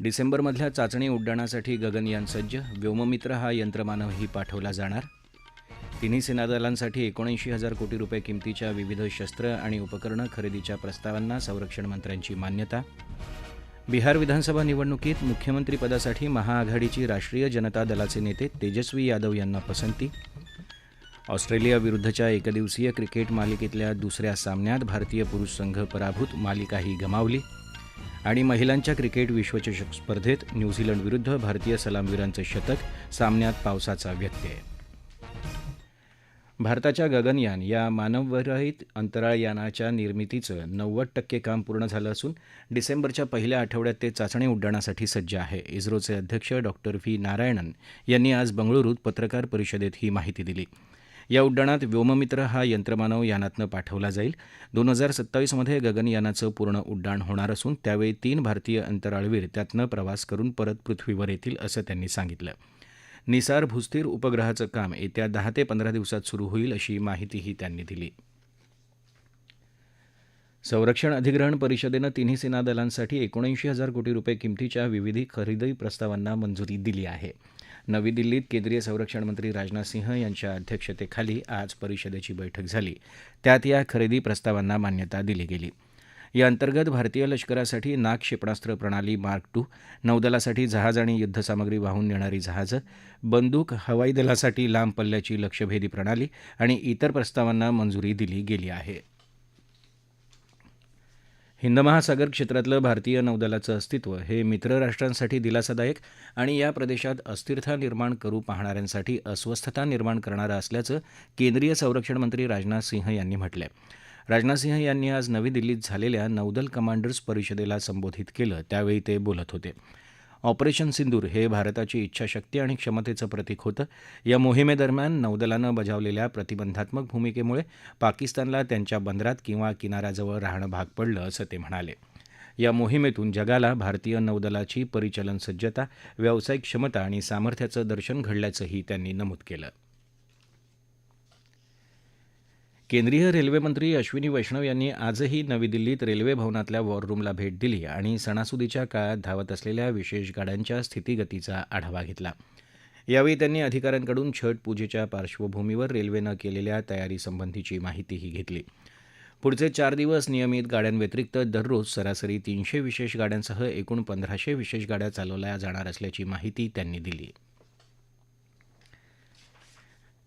डिसेंबरमधल्या चाचणी उड्डाणासाठी गगनयान सज्ज व्योममित्र हा यंत्रमानवही पाठवला जाणार. तिन्ही सेनादलांसाठी एकोणऐंशी हजार कोटी रुपये किमतीच्या विविध शस्त्र आणि उपकरणं खरेदीच्या प्रस्तावांना संरक्षण मंत्र्यांची मान्यता. बिहार विधानसभा निवडणुकीत मुख्यमंत्रीपदासाठी महाआघाडीची राष्ट्रीय जनता दलाचे नेते तेजस्वी यादव यांना पसंती. ऑस्ट्रेलियाविरुद्धच्या एकदिवसीय क्रिकेट मालिकेतल्या दुसऱ्या सामन्यात भारतीय पुरुष संघ पराभूत मालिकाही गमावली. आणि महिलांच्या क्रिकेट विश्वचषक स्पर्धेत न्यूझीलंडविरुद्ध भारतीय सलामवीरांचं शतक सामन्यात पावसाचा व्यत्यय. भारताच्या गगनयान या मानवरहित अंतराळयानाच्या निर्मितीचं नव्वद टक्के काम पूर्ण झालं असून डिसेंबरच्या पहिल्या आठवड्यात ते चाचणी उड्डाणासाठी सज्ज आहे. इस्रोचे अध्यक्ष डॉक्टर व्ही नारायणन यांनी आज बंगळुरूत पत्रकार परिषदेत ही माहिती दिली. या उड्डाणात व्योममित्र हा यंत्रमानव यानातनं पाठवला जाईल. दोन हजार सत्तावीसमध्ये गगनयानाचं पूर्ण उड्डाण होणार असून त्यावेळी तीन भारतीय अंतराळवीर त्यातनं प्रवास करून परत पृथ्वीवर येतील असं त्यांनी सांगितलं. निसार भूस्थिर उपग्रहाचं काम येत्या दहा ते पंधरा दिवसात सुरू होईल अशी माहितीही त्यांनी दिली. संरक्षण अधिग्रहण परिषदेनं तिन्ही सेना दलांसाठी एकोणऐंशी हजार कोटी रुपये किमतीच्या विविध खरेदी प्रस्तावांना मंजुरी दिली आहे. नवी दिल्लीत केंद्रीय संरक्षण मंत्री राजनाथ सिंह यांच्या अध्यक्षतेखाली आज परिषदेची बैठक झाली. त्यात या खरेदी प्रस्तावांना मान्यता दिली गेली. या अंतर्गत भारतीय लष्करासाठी नाग क्षेपणास्त्र प्रणाली मार्क टू नौदलासाठी जहाज आणि युद्धसामग्री वाहून नेणारी जहाजं बंदूक हवाई दलासाठी लांब पल्ल्याची लक्ष्यभेदी प्रणाली आणि इतर प्रस्तावांना मंजुरी दिली गेली आहे. हिंद महासागर क्षेत्रातलं भारतीय नौदलाचं अस्तित्व हे मित्र राष्ट्रांसाठी दिलासादायक आणि या प्रदेशात अस्थिरता निर्माण करू पाहणाऱ्यांसाठी अस्वस्थता निर्माण करणारं असल्याचं केंद्रीय संरक्षण मंत्री राजनाथ सिंह यांनी म्हटलंय. राजनाथ सिंह यांनी आज नवी दिल्लीत झालेल्या नौदल कमांडर्स परिषदेला संबोधित केलं त्यावेळी ते बोलत होते. ऑपरेशन सिंदूर हे भारताची इच्छाशक्ती आणि क्षमतेचं प्रतीक होतं. या मोहिमेदरम्यान नौदलानं बजावलेल्या प्रतिबंधात्मक भूमिकेमुळे पाकिस्तानला त्यांच्या बंदरात किंवा किनाऱ्याजवळ राहणं भाग पडलं असं ते म्हणाले. या मोहिमेतून जगाला भारतीय नौदलाची परिचलन सज्जता व्यावसायिक क्षमता आणि सामर्थ्याचं दर्शन घडल्याचंही त्यांनी नमूद केलं. केंद्रीय रेल्वेमंत्री अश्विनी वैष्णव यांनी आजही नवी दिल्लीत रेल्वे भवनातल्या वॉररूमला भेट दिली आणि सणासुदीच्या काळात धावत असलेल्या विशेष गाड्यांच्या स्थितीगतीचा आढावा घेतला. यावेळी त्यांनी अधिकाऱ्यांकडून छठ पूजेच्या पार्श्वभूमीवर रेल्वेनं केलेल्या तयारीसंबंधीची माहितीही घेतली. पुढचे चार दिवस नियमित गाड्यांव्यतिरिक्त दररोज सरासरी तीनशे विशेष गाड्यांसह एकूण पंधराशे विशेष गाड्या चालवल्या जाणार असल्याची माहिती त्यांनी दिली.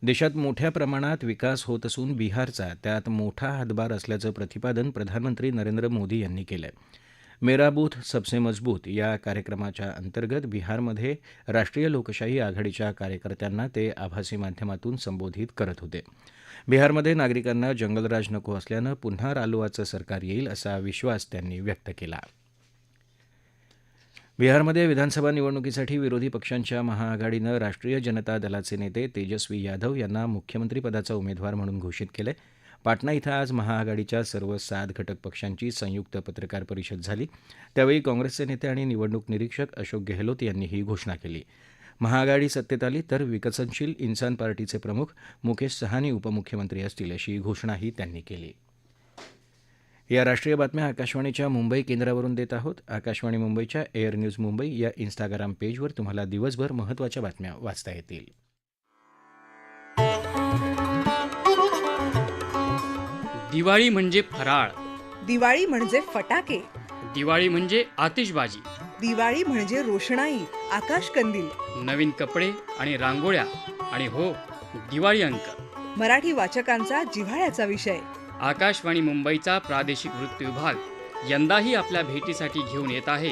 देशात मोठ्या प्रमाणात विकास होत असून बिहारचा त्यात मोठा हातभार असल्याचं प्रतिपादन प्रधानमंत्री नरेंद्र मोदी यांनी केलं मेरा बूथ सबसे मजबूत या कार्यक्रमाच्या अंतर्गत बिहारमध्ये राष्ट्रीय लोकशाही आघाडीच्या कार्यकर्त्यांना ते आभासी माध्यमातून संबोधित करत होते. बिहारमध्ये नागरिकांना जंगलराज नको असल्यानं पुन्हा रालोआचं सरकार येईल असा विश्वास त्यांनी व्यक्त केला. बिहारमध्ये विधानसभा निवडणुकीसाठी विरोधी पक्षांच्या महाआघाडीनं राष्ट्रीय जनता दलाचे नेते तेजस्वी यादव यांना मुख्यमंत्रीपदाचा उमेदवार म्हणून घोषित केलं आहे पाटणा इथं आज महाआघाडीच्या सर्व सात घटक पक्षांची संयुक्त पत्रकार परिषद झाली. त्यावेळी काँग्रेसचे नेते आणि निवडणूक निरीक्षक अशोक गेहलोत यांनी ही घोषणा केली. महाआघाडी सत्तेत आली तर विकसनशील इन्सान पार्टीचे प्रमुख मुकेश सहानी उपमुख्यमंत्री असतील अशी घोषणाही त्यांनी केली. या राष्ट्रीय बातम्या आकाशवाणीच्या मुंबई केंद्रावरून देत आहोत. आकाशवाणी मुंबईच्या एअर न्यूज मुंबई या इन्स्टाग्राम पेजवर तुम्हाला दिवसभर महत्त्वाच्या बातम्या वाचता येतील. दिवाळी म्हणजे फराळ. दिवाळी म्हणजे फटाके. दिवाळी म्हणजे आतिषबाजी. दिवाळी म्हणजे रोषणाई आकाश कंदील नवीन कपडे आणि रांगोळ्या. आणि हो दिवाळी अंक. मराठी वाचकांचा जिव्हाळ्याचा विषय. आकाशवाणी मुंबईचा प्रादेशिक वृत्त विभाग यंदाही आपल्या भेटीसाठी घेऊन येत आहे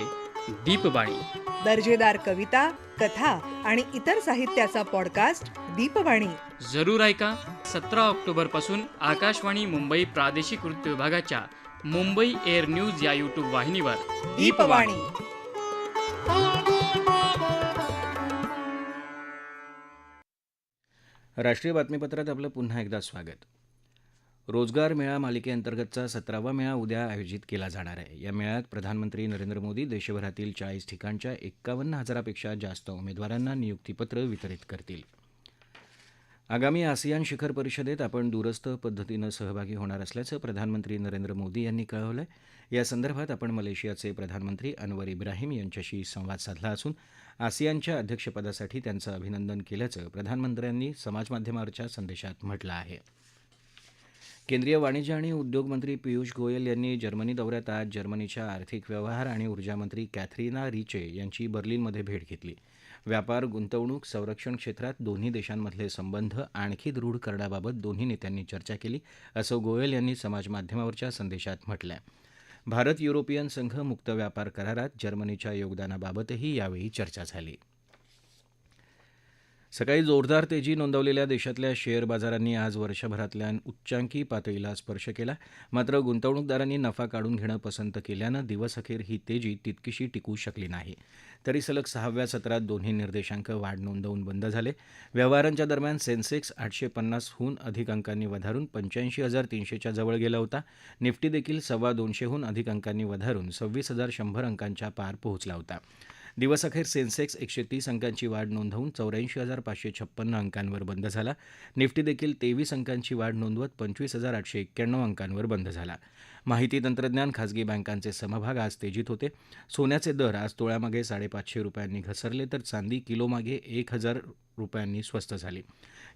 दीपबाणी दर्जेदार कविता कथा आणि इतर साहित्याचा पॉडकास्ट दीपवाणी. जरूर ऐका. सतरा ऑक्टोबरपासून आकाशवाणी मुंबई प्रादेशिक वृत्त विभागाच्या मुंबई एअर न्यूज या युट्यूब वाहिनीवर दीपवाणी. राष्ट्रीय बातमीपत्रात आपलं पुन्हा एकदा स्वागत. रोजगार मेळा मालिकेअंतर्गतचा सतरावा मेळा उद्या आयोजित केला जाणार आहे. या मेळ्यात प्रधानमंत्री नरेंद्र मोदी देशभरातील चाळीस ठिकाणच्या एक्कावन्न हजारापेक्षा जास्त उमेदवारांना नियुक्तीपत्र वितरित करतील. आगामी आसियान शिखर परिषदेत आपण दूरस्थ पद्धतीनं सहभागी होणार असल्याचं प्रधानमंत्री नरेंद्र मोदी यांनी कळवलं आहे या संदर्भात आपण मलेशियाचे प्रधानमंत्री अनवर इब्राहिम यांच्याशी संवाद साधला असून आसियानच्या अध्यक्षपदासाठी त्यांचं अभिनंदन केल्याचं प्रधानमंत्र्यांनी समाजमाध्यमावरच्या संदेशात म्हटलं आहे. केंद्रीय वाणिज्य आणि उद्योग मंत्री पियुष गोयल यांनी जर्मनी दौऱ्यात आज जर्मनीच्या आर्थिक व्यवहार आणि ऊर्जामंत्री कॅथरीना रिचे यांची बर्लिनमध्ये भेट घेतली. व्यापार गुंतवणूक संरक्षण क्षेत्रात दोन्ही देशांमधले संबंध आणखी दृढ करण्याबाबत दोन्ही नेत्यांनी चर्चा केली असं गोयल यांनी समाजमाध्यमावरच्या संदेशात म्हटलंय. भारत युरोपियन संघ मुक्त व्यापार करारात जर्मनीच्या योगदानाबाबतही यावेळी चर्चा झाली. सकाळी जोरदार तेजी नोंदवलेल्या देशातल्या शेअर बाजारांनी आज वर्षभरातल्या उच्चांकी पातळीला स्पर्श केला. मात्र गुंतवणूकदारांनी नफा काढून घेणं पसंत केल्यानं दिवसअखेर ही तेजी तितकीशी टिकू शकली नाही. तरी सलग सहाव्या सत्रात दोन्ही निर्देशांक वाढ नोंदवून बंद झाले. व्यवहारांच्या दरम्यान सेन्सेक्स आठशे पन्नासहून अधिक अंकांनी वधारून पंच्याऐंशी हजार तीनशेच्या जवळ गेला होता. निफ्टी देखील सव्वा दोनशेहून अधिक अंकांनी वधारून सव्वीस हजार शंभर अंकांच्या पार पोहोचला होता. दिवसअखेर सेन्सेक्स एकशे तीस अंकांची वाढ नोंदवून चौऱ्याऐंशी हजार पाचशे छप्पन्न अंकांवर बंद झाला. निफ्टी देखील तेवीस अंकांची वाढ नोंदवत पंचवीस हजार आठशे एक्क्याण्णव अंकांवर बंद झाला. माहिती तंत्रज्ञान खाजगी बँकांचे समभाग आज तेजीत होते. सोन्याचे दर आज तोळ्यामागे साडेपाचशे रुपयांनी घसरले तर चांदी किलोमागे एक हजार रुपयांनी स्वस्त झाली.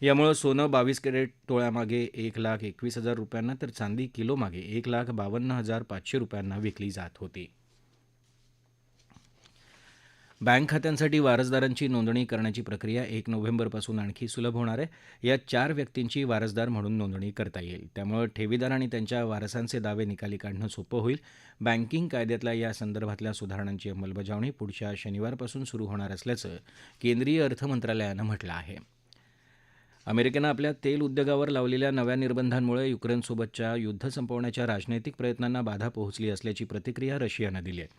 यामुळे सोनं बावीस कॅरेट तोळ्यामागे एक लाख एकवीस हजार रुपयांना तर चांदी किलोमागे एक लाख बावन्न हजार पाचशे रुपयांना विकली जात होती. बँक खात्यांसाठी वारसदारांची नोंदणी करण्याची प्रक्रिया एक नोव्हेंबरपासून आणखी सुलभ होणार आहे. यात चार व्यक्तींची वारसदार म्हणून नोंदणी करता येईल. त्यामुळे ठेवीदार आणि त्यांच्या वारसांचे दावे निकाली काढणं सोपं होईल. बँकिंग कायद्यातल्या या संदर्भातल्या सुधारणांची अंमलबजावणी पुढच्या शनिवारपासून सुरू होणार असल्याचं केंद्रीय अर्थमंत्रालयानं म्हटलं आहे. अमेरिकेनं आपल्या तेल उद्योगावर लावलेल्या नव्या निर्बंधांमुळे युक्रेनसोबतच्या युद्ध संपवण्याच्या राजनैतिक प्रयत्नांना बाधा पोहोचली असल्याची प्रतिक्रिया रशियानं दिली आहे.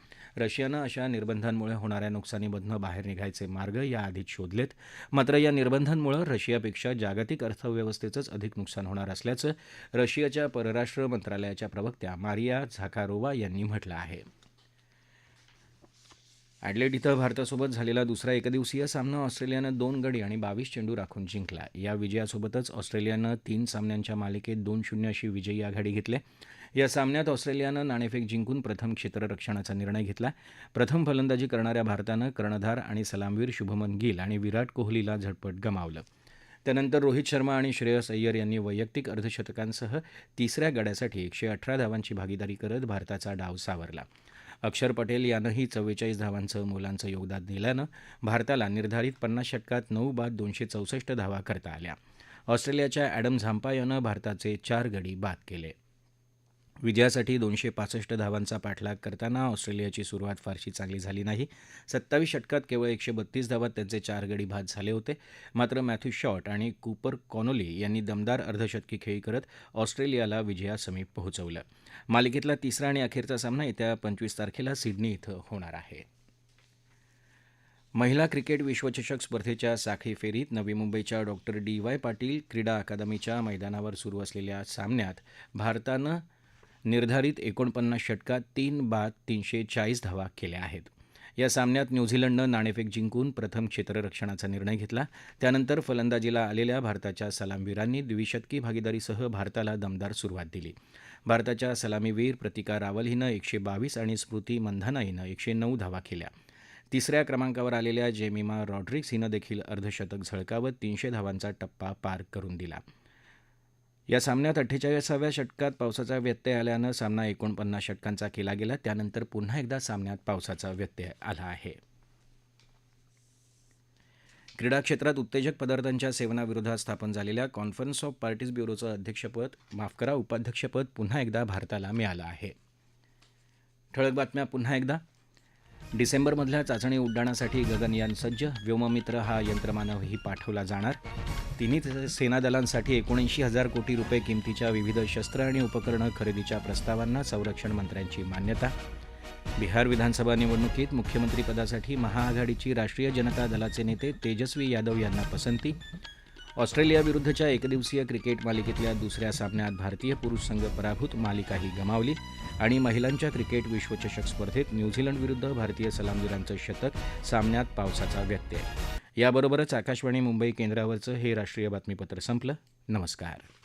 रशियानं अशा निर्बंधांमुळे होणाऱ्या नुकसानीमधनं बाहेर निघायचे मार्ग याआधीच शोधलेत. मात्र या निर्बंधांमुळे रशियापेक्षा जागतिक अर्थव्यवस्थेचंच अधिक नुकसान होणार असल्याचं रशियाच्या परराष्ट्र मंत्रालयाच्या प्रवक्त्या मारिया झाकारोवा यांनी म्हटलं आहे. ॲडलेट इथं भारतासोबत झालेला दुसरा एकदिवसीय सामना ऑस्ट्रेलियानं दोन गडी आणि बावीस चेंडू राखून जिंकला. या विजयासोबतच ऑस्ट्रेलियानं तीन सामन्यांच्या मालिकेत दोन शून्य अशी विजयी आघाडी घेतली. या सामन्यात ऑस्ट्रेलियानं नाणेफेक जिंकून प्रथम क्षेत्ररक्षणाचा निर्णय घेतला. प्रथम फलंदाजी करणाऱ्या भारतानं कर्णधार आणि सलामवीर शुभमन गिल आणि विराट कोहलीला झटपट गमावलं. त्यानंतर रोहित शर्मा आणि श्रेयस अय्यर यांनी वैयक्तिक अर्धशतकांसह तिसऱ्या गड्यासाठी एकशे अठरा धावांची भागीदारी करत भारताचा डाव सावरला. अक्षर पटेल यानंही चव्वेचाळीस धावांचं मोलांचं योगदान दिल्यानं भारताला निर्धारित पन्नास षटकात नऊ बाद दोनशे चौसष्ट धावा करता आल्या. ऑस्ट्रेलियाच्या ॲडम झांपा यानं भारताचे चार गडी बाद केले. विजयासाठी दोनशे पासष्ट धावांचा पाठलाग करताना ऑस्ट्रेलियाची सुरुवात फारशी चांगली झाली नाही. सत्तावीस षटकात केवळ एकशे बत्तीस धावात त्यांचे चार गडी बाद झाले होते. मात्र मॅथ्यू शॉट आणि कूपर कॉनोली यांनी दमदार अर्धशतकी खेळी करत ऑस्ट्रेलियाला विजयासमीप पोहोचवलं. मालिकेतला तिसरा आणि अखेरचा सामना येत्या पंचवीस तारखेला सिडनी इथं होणार आहे. महिला क्रिकेट विश्वचषक स्पर्धेच्या साखळी फेरीत नवी मुंबईच्या डॉक्टर डी वाय पाटील क्रीडा अकादमीच्या मैदानावर सुरू असलेल्या सामन्यात भारतानं निर्धारित एकोणपन्नास षटकात तीन बाद तीनशे चाळीस धावा केल्या आहेत. या सामन्यात न्यूझीलंडनं नाणेफेक जिंकून प्रथम क्षेत्ररक्षणाचा निर्णय घेतला. त्यानंतर फलंदाजीला आलेल्या भारताच्या सलामवीरांनी द्विशतकी भागीदारीसह भारताला दमदार सुरुवात दिली. भारताच्या सलामीवीर प्रतिका रावल हिनं एकशे बावीस आणि स्मृती मंधाना हिनं एकशे नऊ धावा केल्या. तिसऱ्या क्रमांकावर आलेल्या जेमिमा रॉड्रिक्स हिनं देखील अर्धशतक झळकावत तीनशे धावांचा टप्पा पार करून दिला. या सामन्यात अठ्ठेचाळीसाव्या षटकात पावसाचा व्यत्यय आल्यानं सामना एकोणपन्नास षटकांचा केला गेला. त्यानंतर पुन्हा एकदा सामन्यात पावसाचा व्यत्यय आला आहे. क्रीडा क्षेत्रात उत्तेजक पदार्थांच्या सेवनाविरोधात स्थापन झालेल्या कॉन्फरन्स ऑफ पार्टीज ब्युरोचं अध्यक्षपद माफ करा उपाध्यक्षपद पुन्हा एकदा भारताला मिळालं आहे. ठळक बातम्या पुन्हा एकदा. डिसेंबरमधल्या चाचणी उड्डाणासाठी गगनयान सज्ज व्योममित्र हा यंत्रमानवही पाठवला जाणार. तिन्ही सेनादलांसाठी एकोणऐंशी हजार कोटी रुपये किमतीच्या विविध शस्त्र आणि उपकरणं खरेदीच्या प्रस्तावांना संरक्षण मंत्र्यांची मान्यता. बिहार विधानसभा निवडणुकीत मुख्यमंत्रीपदासाठी महाआघाडीची राष्ट्रीय जनता दलाचे नेते तेजस्वी यादव यांना पसंती. ऑस्ट्रेलियाविरुद्धच्या एकदिवसीय क्रिकेट मालिकेतल्या दुसऱ्या सामन्यात भारतीय पुरुष संघ पराभूत मालिकाही गमावली आणि महिलांच्या क्रिकेट विश्वचषक स्पर्धेत न्यूझीलंडविरुद्ध भारतीय सलामवीरांचं शतक सामन्यात पावसाचा व्यत्यय. याबरोबरच आकाशवाणी मुंबई केंद्रावरचं हे राष्ट्रीय बातमीपत्र संपलं. नमस्कार.